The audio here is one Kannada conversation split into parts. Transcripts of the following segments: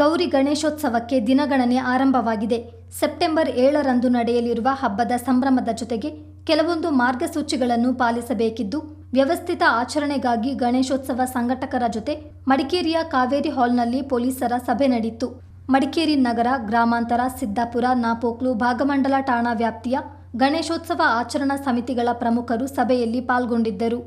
ಗೌರಿ ಗಣೇಶೋತ್ಸವಕ್ಕೆ ದಿನಗಣನೆ ಆರಂಭವಾಗಿದೆ. ಸೆಪ್ಟೆಂಬರ್ ಏಳರಂದು ನಡೆಯಲಿರುವ ಹಬ್ಬದ ಸಂಭ್ರಮದ ಜೊತೆಗೆ ಕೆಲವೊಂದು ಮಾರ್ಗಸೂಚಿಗಳನ್ನು ಪಾಲಿಸಬೇಕಿದ್ದು, ವ್ಯವಸ್ಥಿತ ಆಚರಣೆಗಾಗಿ ಗಣೇಶೋತ್ಸವ ಸಂಘಟಕರ ಜೊತೆ ಮಡಿಕೇರಿಯ ಕಾವೇರಿ ಹಾಲ್ನಲ್ಲಿ ಪೊಲೀಸರ ಸಭೆ ನಡೆಯಿತು. ಮಡಿಕೇರಿ ನಗರ ಗ್ರಾಮಾಂತರ ಸಿದ್ದಾಪುರ ನಾಪೋಕ್ಲು ಭಾಗಮಂಡಲ ಠಾಣಾ ವ್ಯಾಪ್ತಿಯ ಗಣೇಶೋತ್ಸವ ಆಚರಣಾ ಸಮಿತಿಗಳ ಪ್ರಮುಖರು ಸಭೆಯಲ್ಲಿ ಪಾಲ್ಗೊಂಡಿದ್ದರು.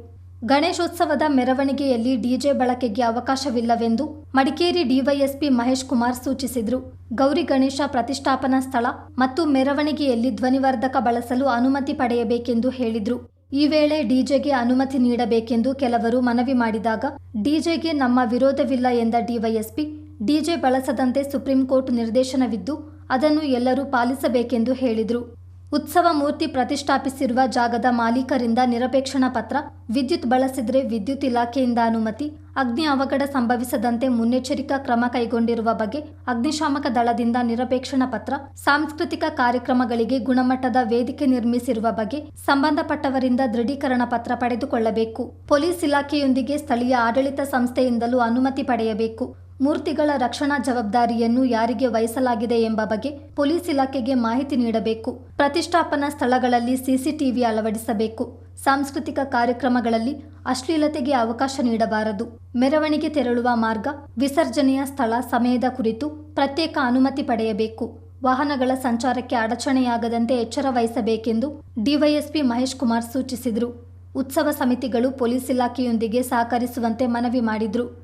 ಗಣೇಶೋತ್ಸವದ ಮೆರವಣಿಗೆಯಲ್ಲಿ ಡಿಜೆ ಬಳಕೆಗೆ ಅವಕಾಶವಿಲ್ಲವೆಂದು ಮಡಿಕೇರಿ ಡಿವೈಎಸ್ಪಿ ಮಹೇಶ್ ಕುಮಾರ್ ಸೂಚಿಸಿದರು. ಗೌರಿ ಗಣೇಶ ಪ್ರತಿಷ್ಠಾಪನಾ ಸ್ಥಳ ಮತ್ತು ಮೆರವಣಿಗೆಯಲ್ಲಿ ಧ್ವನಿವರ್ಧಕ ಬಳಸಲು ಅನುಮತಿ ಪಡೆಯಬೇಕೆಂದು ಹೇಳಿದರು. ಈ ವೇಳೆ ಡಿಜೆಗೆ ಅನುಮತಿ ನೀಡಬೇಕೆಂದು ಕೆಲವರು ಮನವಿ ಮಾಡಿದಾಗ, ಡಿಜೆಗೆ ನಮ್ಮ ವಿರೋಧವಿಲ್ಲ ಎಂದ ಡಿವೈಎಸ್ಪಿ, ಡಿಜೆ ಬಳಸದಂತೆ ಸುಪ್ರೀಂ ಕೋರ್ಟ್ ನಿರ್ದೇಶನವಿದ್ದು, ಅದನ್ನು ಎಲ್ಲರೂ ಪಾಲಿಸಬೇಕೆಂದು ಹೇಳಿದರು. ಉತ್ಸವ ಮೂರ್ತಿ ಪ್ರತಿಷ್ಠಾಪಿಸಿರುವ ಜಾಗದ ಮಾಲೀಕರಿಂದ ನಿರಪೇಕ್ಷಣಾ ಪತ್ರ, ವಿದ್ಯುತ್ ಬಳಸಿದರೆ ವಿದ್ಯುತ್ ಇಲಾಖೆಯಿಂದ ಅನುಮತಿ, ಅಗ್ನಿ ಅವಘಡ ಸಂಭವಿಸದಂತೆ ಮುನ್ನೆಚ್ಚರಿಕಾ ಕ್ರಮ ಕೈಗೊಂಡಿರುವ ಬಗ್ಗೆ ಅಗ್ನಿಶಾಮಕ ದಳದಿಂದ ನಿರಪೇಕ್ಷಣಾ ಪತ್ರ, ಸಾಂಸ್ಕೃತಿಕ ಕಾರ್ಯಕ್ರಮಗಳಿಗೆ ಗುಣಮಟ್ಟದ ವೇದಿಕೆ ನಿರ್ಮಿಸಿರುವ ಬಗ್ಗೆ ಸಂಬಂಧಪಟ್ಟವರಿಂದ ದೃಢೀಕರಣ ಪತ್ರ ಪಡೆದುಕೊಳ್ಳಬೇಕು. ಪೊಲೀಸ್ ಇಲಾಖೆಯೊಂದಿಗೆ ಸ್ಥಳೀಯ ಆಡಳಿತ ಸಂಸ್ಥೆಯಿಂದಲೂ ಅನುಮತಿ ಪಡೆಯಬೇಕು. ಮೂರ್ತಿಗಳ ರಕ್ಷಣಾ ಜವಾಬ್ದಾರಿಯನ್ನು ಯಾರಿಗೆ ವಹಿಸಲಾಗಿದೆ ಎಂಬ ಬಗ್ಗೆ ಪೊಲೀಸ್ ಇಲಾಖೆಗೆ ಮಾಹಿತಿ ನೀಡಬೇಕು. ಪ್ರತಿಷ್ಠಾಪನಾ ಸ್ಥಳಗಳಲ್ಲಿ ಸಿಸಿಟಿವಿ ಅಳವಡಿಸಬೇಕು. ಸಾಂಸ್ಕೃತಿಕ ಕಾರ್ಯಕ್ರಮಗಳಲ್ಲಿ ಅಶ್ಲೀಲತೆಗೆ ಅವಕಾಶ ನೀಡಬಾರದು. ಮೆರವಣಿಗೆ ತೆರಳುವ ಮಾರ್ಗ, ವಿಸರ್ಜನೆಯ ಸ್ಥಳ ಸಮಯದ ಕುರಿತು ಪ್ರತ್ಯೇಕ ಅನುಮತಿ ಪಡೆಯಬೇಕು. ವಾಹನಗಳ ಸಂಚಾರಕ್ಕೆ ಅಡಚಣೆಯಾಗದಂತೆ ಎಚ್ಚರ ವಹಿಸಬೇಕೆಂದು ಡಿವೈಎಸ್ಪಿ ಮಹೇಶ್ ಕುಮಾರ್ ಸೂಚಿಸಿದರು. ಉತ್ಸವ ಸಮಿತಿಗಳು ಪೊಲೀಸ್ ಇಲಾಖೆಯೊಂದಿಗೆ ಸಹಕರಿಸುವಂತೆ ಮನವಿ ಮಾಡಿದರು.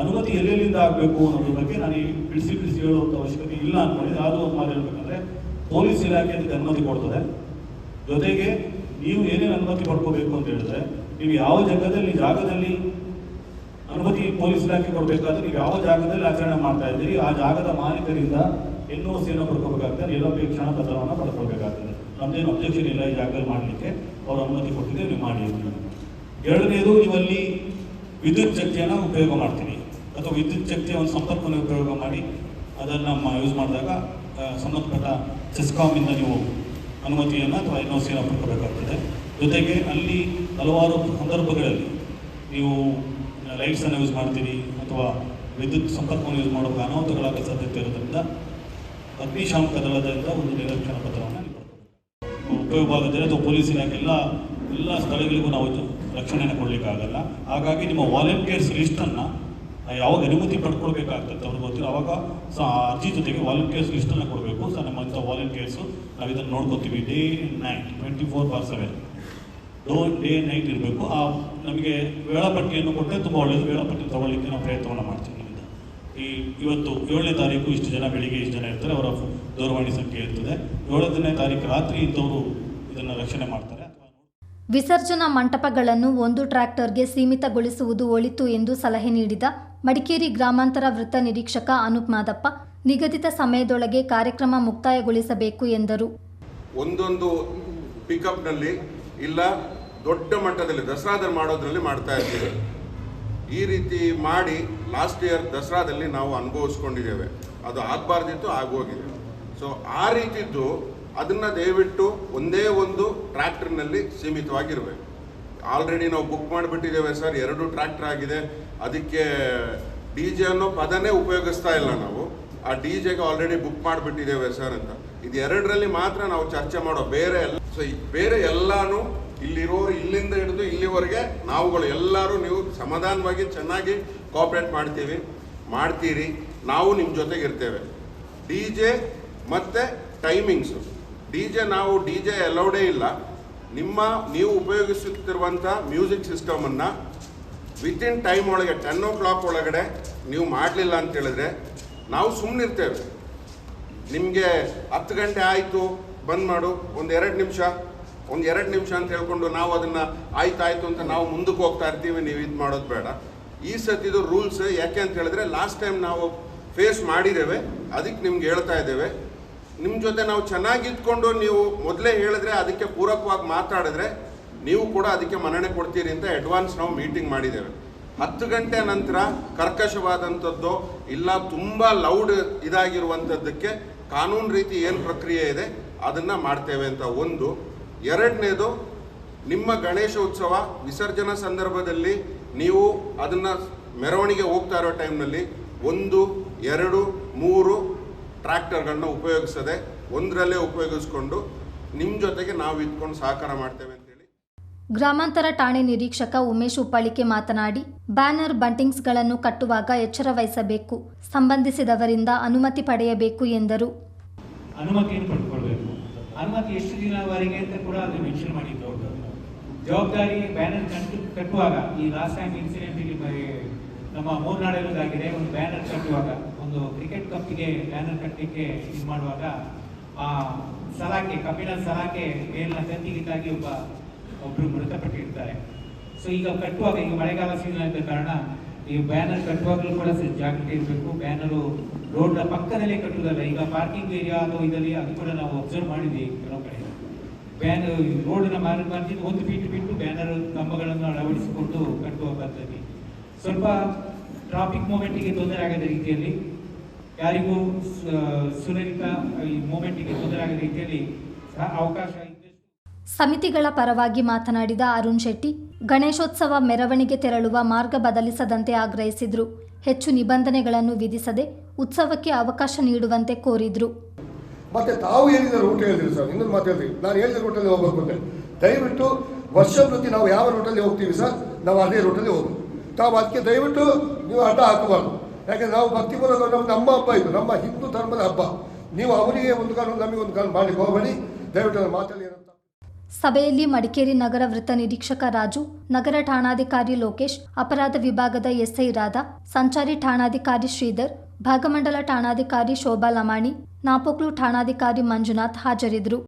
ಅನುಮತಿ ಎಲ್ಲೆಲ್ಲಿಂದ ಆಗಬೇಕು ಅನ್ನೋದ್ರ ಬಗ್ಗೆ ನಾನು ಬಿಡಿಸಿ ಬಿಡಿಸಿ ಹೇಳುವಂಥ ಅವಶ್ಯಕತೆ ಇಲ್ಲ ಅನ್ಕೊಂಡಿದ್ದೆ. ಆದರೂ ಒಂದು ಮಾತು ಹೇಳ್ಬೇಕಂದ್ರೆ ಪೊಲೀಸ್ ಇಲಾಖೆ ಅದಕ್ಕೆ ಅನುಮತಿ ಕೊಡ್ತದೆ. ಜೊತೆಗೆ ನೀವು ಏನೇನು ಅನುಮತಿ ಪಡ್ಕೋಬೇಕು ಅಂತ ಹೇಳಿದ್ರೆ ನೀವು ಯಾವ ಜಾಗದಲ್ಲಿ ಜಾಗದಲ್ಲಿ ಅನುಮತಿ ಪೊಲೀಸ್ ಇಲಾಖೆ ಕೊಡಬೇಕಾದ್ರೆ ನೀವು ಯಾವ ಜಾಗದಲ್ಲಿ ಆಚರಣೆ ಮಾಡ್ತಾ ಇದ್ದೀರಿ, ಆ ಜಾಗದ ಮಾಲೀಕರಿಂದ ಎನ್ ಓ ಸಿಯನ್ನು ಪಡ್ಕೋಬೇಕಾಗ್ತದೆ ನಿರಪೇಕ್ಷಣ ಪತ್ರವನ್ನು ಪಡ್ಕೊಳ್ಬೇಕಾಗ್ತದೆ. ನಮ್ದೇನು ಅಬ್ಜೆಕ್ಷನ್ ಇಲ್ಲ ಈ ಜಾಗದಲ್ಲಿ ಮಾಡಲಿಕ್ಕೆ. ಅವರು ಅನುಮತಿ ಕೊಟ್ಟಿದ್ದೆ ನೀವು ಮಾಡಿ. ಎರಡನೇದು, ನೀವಲ್ಲಿ ವಿದ್ಯುತ್ ಶಕ್ತಿಯನ್ನು ಉಪಯೋಗ ಮಾಡ್ತೀರಿ. ಅಥವಾ ವಿದ್ಯುತ್ ಶಕ್ತಿಯ ಒಂದು ಸಂಪರ್ಕವನ್ನು ಉಪಯೋಗ ಮಾಡಿ ಅದನ್ನು ಯೂಸ್ ಮಾಡಿದಾಗ ಸಂಬಂಧಪಟ್ಟ ಸಿಸ್ಕಾಮಿಂದ ನೀವು ಅನುಮತಿಯನ್ನು ಅಥವಾ ಎನ್ ಒ ಸಿಯನ್ನು ಪಡ್ಕೋಬೇಕಾಗ್ತದೆ. ಜೊತೆಗೆ ಅಲ್ಲಿ ಹಲವಾರು ಸಂದರ್ಭಗಳಲ್ಲಿ ನೀವು ಲೈಟ್ಸನ್ನು ಯೂಸ್ ಮಾಡ್ತೀರಿ ಅಥವಾ ವಿದ್ಯುತ್ ಸಂಪರ್ಕವನ್ನು ಯೂಸ್ ಮಾಡೋಕೆ ಅನಾಹುತಗಳಾಗೋ ಸಾಧ್ಯತೆ ಇರೋದ್ರಿಂದ ಅಗ್ನಿಶಾಮಕ ದಳದಿಂದ ಒಂದು ನಿರ್ಲಕ್ಷಣ ಪತ್ರವನ್ನು ನೀವು ಪಡ್ಕೋಬೇಕು. ಉಪಯೋಗ ಆಗುತ್ತೆ ಅಥವಾ ಪೊಲೀಸ್ ಇಲಾಖೆ ಎಲ್ಲ ಎಲ್ಲ ಸ್ಥಳಗಳಿಗೂ ನಾವು ರಕ್ಷಣೆಯನ್ನು ಕೊಡಲಿಕ್ಕಾಗಲ್ಲ. ಹಾಗಾಗಿ ನಿಮ್ಮ ವಾಲಂಟಿಯರ್ಸ್ ಲಿಸ್ಟನ್ನು ಯಾವಾಗ ಅನುಮತಿ ಪಡ್ಕೊಳ್ಬೇಕಾಗ್ತದೆ ಅವ್ರಿಗೆ ಗೊತ್ತಿಲ್ಲ. ಅವಾಗ ಸೊ ಅರ್ಜಿ ಜೊತೆಗೆ ವಾಲಂಟಿಯರ್ಸ್ ಲಿಸ್ಟನ್ನು ಕೊಡಬೇಕು. ಸರ್ ನಮ್ಮಂಥ ವಾಲಂಟಿಯರ್ಸು ನಾವು ಇದನ್ನು ನೋಡ್ಕೋತೀವಿ. Day night twenty four by seven. Dow day night ಇರಬೇಕು. ಆ ನಮಗೆ ವೇಳಾಪಟ್ಟಿಯನ್ನು ಕೊಟ್ಟರೆ ತುಂಬ ಒಳ್ಳೆಯದು ವೇಳಾಪಟ್ಟಿ ತೊಗೊಳ್ಳಿಕ್ಕೆ ನಾವು ಪ್ರಯತ್ನವನ್ನು ಮಾಡ್ತೀವಿ ಈ ಇವತ್ತು ಏಳನೇ ತಾರೀಕು ಇಷ್ಟು ಜನ ಬೆಳಿಗ್ಗೆ ಇಷ್ಟು ಜನ ಇರ್ತಾರೆ. ಅವರ ದೂರವಾಣಿ ಸಂಖ್ಯೆ ಇರ್ತದೆ. ಏಳನೇ ತಾರೀಕು ರಾತ್ರಿ ಇದ್ದವರು ಇದನ್ನು ರಕ್ಷಣೆ ಮಾಡ್ತಾರೆ. ವಿಸರ್ಜನಾ ಮಂಟಪಗಳನ್ನು ಒಂದು ಟ್ರ್ಯಾಕ್ಟರ್ಗೆ ಸೀಮಿತಗೊಳಿಸುವುದು ಒಳಿತು ಎಂದು ಸಲಹೆ ನೀಡಿದ ಮಡಿಕೇರಿ ಗ್ರಾಮಾಂತರ ವೃತ್ತ ನಿರೀಕ್ಷಕ ಅನೂಪ್ ಮಾದಪ್ಪ, ನಿಗದಿತ ಸಮಯದೊಳಗೆ ಕಾರ್ಯಕ್ರಮ ಮುಕ್ತಾಯಗೊಳಿಸಬೇಕು ಎಂದರು. ಒಂದೊಂದು ಪಿಕಪ್ನಲ್ಲಿ ಇಲ್ಲ, ದೊಡ್ಡ ಮಟ್ಟದಲ್ಲಿ ದಸರಾದಲ್ಲಿ ಮಾಡೋದ್ರಲ್ಲಿ ಮಾಡ್ತಾ ಇದ್ದೀವಿ. ಈ ರೀತಿ ಮಾಡಿ ಲಾಸ್ಟ್ ಇಯರ್ ದಸರಾದಲ್ಲಿ ನಾವು ಅನುಭವಿಸ್ಕೊಂಡಿದ್ದೇವೆ. ಅದು ಆಗಬಾರ್ದಿತ್ತು, ಆಗೋಗಿದೆ. ಸೊ ಆ ರೀತಿದ್ದು ಅದನ್ನು ದಯವಿಟ್ಟು ಒಂದೇ ಒಂದು ಟ್ರ್ಯಾಕ್ಟರ್ನಲ್ಲಿ ಸೀಮಿತವಾಗಿರಬೇಕು. ಆಲ್ರೆಡಿ ನಾವು ಬುಕ್ ಮಾಡಿಬಿಟ್ಟಿದ್ದೇವೆ ಸರ್. ಎರಡು ಟ್ರ್ಯಾಕ್ಟರ್ ಆಗಿದೆ. ಅದಕ್ಕೆ ಡಿ ಜೆ ಅನ್ನೋ ಪದನೇ ಉಪಯೋಗಿಸ್ತಾ ಇಲ್ಲ ನಾವು. ಆ ಡಿ ಜೆಗೆ ಆಲ್ರೆಡಿ ಬುಕ್ ಮಾಡಿಬಿಟ್ಟಿದ್ದೇವೆ ಸರ್ ಅಂತ. ಇದು ಎರಡರಲ್ಲಿ ಮಾತ್ರ ನಾವು ಚರ್ಚೆ ಮಾಡೋ ಬೇರೆ ಎಲ್ಲ ಸೊ ಬೇರೆ ಎಲ್ಲಾನು ಇಲ್ಲಿರೋರು ಇಲ್ಲಿಂದ ಹಿಡಿದು ಇಲ್ಲಿವರೆಗೆ ನಾವುಗಳು ಎಲ್ಲರೂ ನೀವು ಸಮಾಧಾನವಾಗಿ ಚೆನ್ನಾಗಿ ಕೋಆಪ್ರೇಟ್ ಮಾಡ್ತೀವಿ. ಮಾಡ್ತೀರಿ. ನಾವು ನಿಮ್ಮ ಜೊತೆಗೆ ಇರ್ತೇವೆ. ಡಿ ಜೆ ಮತ್ತು ಟೈಮಿಂಗ್ಸು ಡಿ ಜೆ ನಾವು ಡಿ ಜೆ ಅಲೌಡೇ ಇಲ್ಲ. ನಿಮ್ಮ, ನೀವು ಉಪಯೋಗಿಸುತ್ತಿರುವಂಥ ಮ್ಯೂಸಿಕ್ ಸಿಸ್ಟಮನ್ನು ವಿತಿನ್ ಟೈಮ್ ಒಳಗೆ ಟೆನ್ ಓ ಕ್ಲಾಕ್ ಒಳಗಡೆ ನೀವು ಮಾಡಲಿಲ್ಲ ಅಂತ ಹೇಳಿದ್ರೆ ನಾವು ಸುಮ್ಮನಿರ್ತೇವೆ ನಿಮಗೆ ಹತ್ತು ಗಂಟೆ ಆಯಿತು, ಬಂದ್ ಮಾಡು, ಒಂದು ಎರಡು ನಿಮಿಷ, ಒಂದು ಎರಡು ನಿಮಿಷ ಅಂತ ಹೇಳ್ಕೊಂಡು ನಾವು ಅದನ್ನು ಆಯ್ತು ಆಯಿತು ಅಂತ ನಾವು ಮುಂದಕ್ಕೆ ಹೋಗ್ತಾ ಇರ್ತೀವಿ, ನೀವು ಇದು ಮಾಡೋದು ಬೇಡ. ಈ ಸತಿದು ರೂಲ್ಸ್ ಯಾಕೆ ಅಂತ ಹೇಳಿದ್ರೆ ಲಾಸ್ಟ್ ಟೈಮ್ ನಾವು ಫೇಸ್ ಮಾಡಿದ್ದೇವೆ, ಅದಕ್ಕೆ ನಿಮ್ಗೆ ಹೇಳ್ತಾ ಇದ್ದೇವೆ. ನಿಮ್ಮ ಜೊತೆ ನಾವು ಚೆನ್ನಾಗಿದ್ಕೊಂಡು ನೀವು ಮೊದಲೇ ಹೇಳಿದ್ರೆ ಅದಕ್ಕೆ ಪೂರಕವಾಗಿ ಮಾತಾಡಿದ್ರೆ ನೀವು ಕೂಡ ಅದಕ್ಕೆ ಮನ್ನಣೆ ಕೊಡ್ತೀರಿ ಅಂತ ಅಡ್ವಾನ್ಸ್ ನಾವು ಮೀಟಿಂಗ್ ಮಾಡಿದ್ದೇವೆ. ಹತ್ತು ಗಂಟೆ ನಂತರ ಕರ್ಕಶವಾದಂಥದ್ದು ಇಲ್ಲ, ತುಂಬ ಲೌಡ್ ಇದಾಗಿರುವಂಥದ್ದಕ್ಕೆ ಕಾನೂನು ರೀತಿ ಏನು ಪ್ರಕ್ರಿಯೆ ಇದೆ ಅದನ್ನು ಮಾಡ್ತೇವೆ ಅಂತ ಒಂದು. ಎರಡನೇದು, ನಿಮ್ಮ ಗಣೇಶ ಉತ್ಸವ ವಿಸರ್ಜನಾ ಸಂದರ್ಭದಲ್ಲಿ ನೀವು ಅದನ್ನು ಮೆರವಣಿಗೆ ಹೋಗ್ತಾ ಇರೋ ಟೈಮ್ನಲ್ಲಿ ಒಂದು, ಎರಡು, ಮೂರು ಟ್ರ್ಯಾಕ್ಟರ್ಗಳನ್ನ ಉಪಯೋಗಿಸದೆ ಒಂದರಲ್ಲೇ ಉಪಯೋಗಿಸ್ಕೊಂಡು ನಿಮ್ಮ ಜೊತೆಗೆ ನಾವು ಇದ್ಕೊಂಡು ಸಹಕಾರ ಮಾಡ್ತೇವೆ ಅಂತೇಳಿ ಗ್ರಾಮಾಂತರ ಠಾಣೆ ನಿರೀಕ್ಷಕ ಉಮೇಶ್ ಉಪ್ಪಳಿಕೆ ಮಾತನಾಡಿ ಬ್ಯಾನರ್ ಬಂಟಿಂಗ್ಸ್ಗಳನ್ನು ಕಟ್ಟುವಾಗ ಎಚ್ಚರ ವಹಿಸಬೇಕು ಸಂಬಂಧಿಸಿದವರಿಂದ ಅನುಮತಿ ಪಡೆಯಬೇಕು ಎಂದರು. ಅನುಮತಿಯನ್ನು ಪಡ್ಕೊಳ್ಬೇಕು ಅನುಮತಿ ಎಷ್ಟು ದಿನವರೆಗೆ ಅಂತ ಕೂಡ ಅದು ಮೆನ್ಷನ್ ಮಾಡಿದ್ದು ಜವಾಬ್ದಾರಿ ಬ್ಯಾನರ್ ಕಟ್ಟು ಕಟ್ಟುವಾಗ ಈ ಲಾಸ್ಟ್ ಟೈಮ್ ಇನ್ಸಿಡೆಂಟ್ ನಮ್ಮ ಮೂರ್ನಾಡಲ್ಲದಾಗಿದೆ ಒಂದು ಬ್ಯಾನರ್ ಕಟ್ಟುವಾಗ. ಒಂದು ಕ್ರಿಕೆಟ್ ಕಪ್ಪಿಗೆ ಬ್ಯಾನರ್ ಕಟ್ಟಲಿಕ್ಕೆ ಇದು ಮಾಡುವಾಗ, ಆ ಸಲಾಕೆ ಕಬ್ಬಿಣ ಸಲಾಕೆ ಮೇಲಿನ ತಂತಿಗಿದ್ದಾಗಿ ಒಬ್ಬ ಒಬ್ರು ಮೃತಪಟ್ಟಿರ್ತಾರೆ. ಸೊ ಈಗ ಕಟ್ಟುವಾಗ, ಈಗ ಮಳೆಗಾಲ ಸೀಸನ್ ಆಗಿದ್ದ ಕಾರಣ, ಈ ಬ್ಯಾನರ್ ಕಟ್ಟುವಾಗಲೂ ಕೂಡ ಜಾಗೃತಿ ಇರಬೇಕು. ಬ್ಯಾನರು ರೋಡ್ನ ಪಕ್ಕದಲ್ಲೇ ಕಟ್ಟುವುದಲ್ಲ, ಈಗ ಪಾರ್ಕಿಂಗ್ ಏರಿಯಾ ಅಥವಾ ಇದರಲ್ಲಿ ಅದು ಕೂಡ ನಾವು ಅಬ್ಸರ್ವ್ ಮಾಡಿದ್ವಿ ಕೆಲವು ಕಡೆ. ಬ್ಯಾನ್ ರೋಡಿನ ಮಾರ್ಗ ಮಧ್ಯದ ಒಂದು ಫೀಟ್ ಬಿಟ್ಟು ಬ್ಯಾನರ್ ಕಂಬಗಳನ್ನು ಅಳವಡಿಸಿಕೊಂಡು ಕಟ್ಟುವ ಪದ್ಧತಿ. ಸ್ವಲ್ಪ ಟ್ರಾಫಿಕ್ ಮೂಮೆಂಟಿಗೆ ತೊಂದರೆ ಆಗದ ರೀತಿಯಲ್ಲಿ ಯಾರಿಗೂ ಸುಲಲಿತ ಈ ಮೂಮೆಂಟಿಗೆ ತೊಂದರೆ ಆಗದ ರೀತಿಯಲ್ಲಿ ಸಹ ಅವಕಾಶ ಸಮಿತಿಗಳ ಪರವಾಗಿ ಮಾತನಾಡಿದ ಅರುಣ್ ಶೆಟ್ಟಿ ಗಣೇಶೋತ್ಸವ ಮೆರವಣಿಗೆ ತೆರಳುವ ಮಾರ್ಗ ಬದಲಿಸದಂತೆ ಆಗ್ರಹಿಸಿದ್ರು. ಹೆಚ್ಚು ನಿಬಂಧನೆಗಳನ್ನು ವಿಧಿಸದೆ ಉತ್ಸವಕ್ಕೆ ಅವಕಾಶ ನೀಡುವಂತೆ ಕೋರಿದ್ರು. ಮತ್ತೆ ತಾವು ಏನಿದೆ ರೂಟ್ ಹೇಳಿದ್ರಿ ಸರ್ ಇನ್ನೊಂದು ಮಾತು ಹೇಳಿದ್ರಿ ನಾನು ಹೇಳಿದ ರೂಟಲ್ಲಿ ಹೋಗ್ಬೇಕು ಅಂತ ದಯವಿಟ್ಟು ವರ್ಷ ಪ್ರತಿ ನಾವು ಯಾವ ರೂಟಲ್ಲಿ ಹೋಗ್ತೀವಿ ಸರ್ ನಾವು ಅದೇ ರೂಟಲ್ಲಿ ಹೋಗ್ಬೇಕು. ತಾವು ಅದಕ್ಕೆ ದಯವಿಟ್ಟು ನೀವು ಅಡ್ಡ ಹಾಕಬಾರ್ದು. ಯಾಕಂದ್ರೆ ನಾವು ಭಕ್ತಿ ಮೂಲಕ ನಮ್ಮ ನಮ್ಮ ಹಬ್ಬ ಇದು, ನಮ್ಮ ಹಿಂದೂ ಧರ್ಮದ ಹಬ್ಬ. ನೀವು ಅವರಿಗೆ ಒಂದು ಕಾಲ, ನಮಗೆ ಒಂದು ಕಾಲ ಮಾಡಲಿಕ್ಕೆ ಹೋಗಬೇಡಿ. ದಯವಿಟ್ಟು ಮಾತಲ್ಲಿ ಸಭೆಯಲ್ಲಿ ಮಡಿಕೇರಿ ನಗರ ವೃತ್ತ ನಿರೀಕ್ಷಕ ರಾಜು, ನಗರ ಠಾಣಾಧಿಕಾರಿ ಲೋಕೇಶ್, ಅಪರಾಧ ವಿಭಾಗದ ಎಸ್ಐ ರಾಧಾ, ಸಂಚಾರಿ ಠಾಣಾಧಿಕಾರಿ ಶ್ರೀಧರ್, ಭಾಗಮಂಡಲ ಠಾಣಾಧಿಕಾರಿ ಶೋಭಾ ಲಮಾಣಿ, ನಾಪೋಕ್ಲು ಠಾಣಾಧಿಕಾರಿ ಮಂಜುನಾಥ್ ಹಾಜರಿದ್ದರು.